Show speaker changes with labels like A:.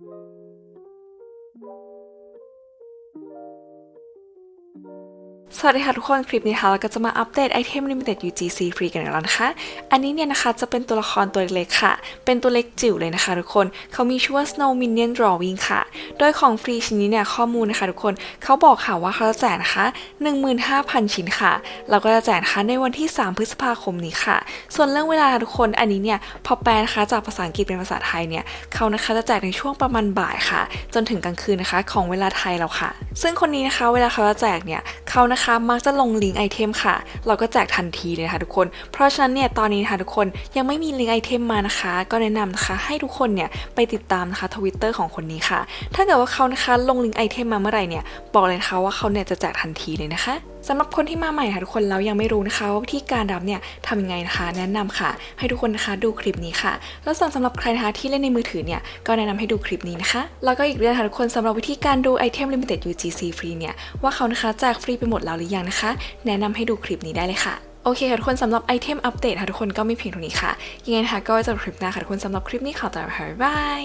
A: Thank you. สวัสดีค่ะทุกคน คลิปนี้ค่ะเราก็จะมาอัปเดตไอเทม Limited UGC ฟรีกันแล้วนะคะ อันนี้เนี่ยนะคะจะเป็นตัวละครตัวเล็กๆค่ะ เป็นตัวเล็กจิ๋วเลยนะคะทุกคน เขามีชื่อว่า Snow Minion Drawing ค่ะ โดยของฟรีชิ้นนี้เนี่ยข้อมูลนะคะทุกคน เขาบอกค่ะว่าเขาจะแจกนะคะ 15,000 ชิ้นค่ะ เราก็จะแจกนะคะในวันที่ 3 พฤษภาคมนี้ค่ะ ส่วนเรื่องเวลาทุกคน อันนี้เนี่ยพอแปลนะคะจากภาษาอังกฤษเป็นภาษาไทยเนี่ย เขานะคะจะแจกในช่วงประมาณบ่ายค่ะ จนถึงกลางคืนนะคะของเวลาไทยแล้วค่ะซึ่งคนนี้นะคะเวลาเขาจะแจกเนี่ยเขานะคะมักจะลงลิงก์ไอเทมค่ะ เราก็แจกทันทีเลยนะคะทุกคน เพราะฉะนั้นเนี่ยตอนนี้นะคะทุกคนยังไม่มีลิงก์ไอเทมมานะคะ ก็แนะนำนะคะให้ทุกคนเนี่ยไปติดตามนะคะทวิตเตอร์ของคนนี้ค่ะ ถ้าเกิดว่าเขานะคะลงลิงก์ไอเทมมาเมื่อไหร่เนี่ยบอกเลยนะคะว่าเขาเนี่ยจะแจกทันทีเลยนะคะสำหรับคนที่มาใหม่ค่ะทุกคนแล้วยังไม่รู้นะคะว่าวิธีการรับเนี่ยทำยังไงนะคะ แนะนำค่ะ ให้ทุกคนนะคะดูคลิปนี้ค่ะ แล้วส่วนสำหรับใครนะคะที่เล่นในมือถือเนี่ยก็แนะนำให้ดูคลิปนี้นะคะแล้วก็อีกเรื่องค่ะทุกคนสำหรับวิธีการดูไอเทม Limited UGC ฟรีเนี่ยว่าเขานะคะแจกฟรีไปหมดแล้วหรือยังนะคะ แนะนำให้ดูคลิปนี้ได้เลยค่ะโอเคค่ะทุกคนสำหรับไอเทมอัปเดตค่ะทุกคนก็มีเพียงเท่านี้ค่ะยังไงนะคะก็ไว้เจอกันคลิปหน้าค่ะทุกคนสำหรับคลิปนี้ขอตัวไปค่ะบ๊ายบาย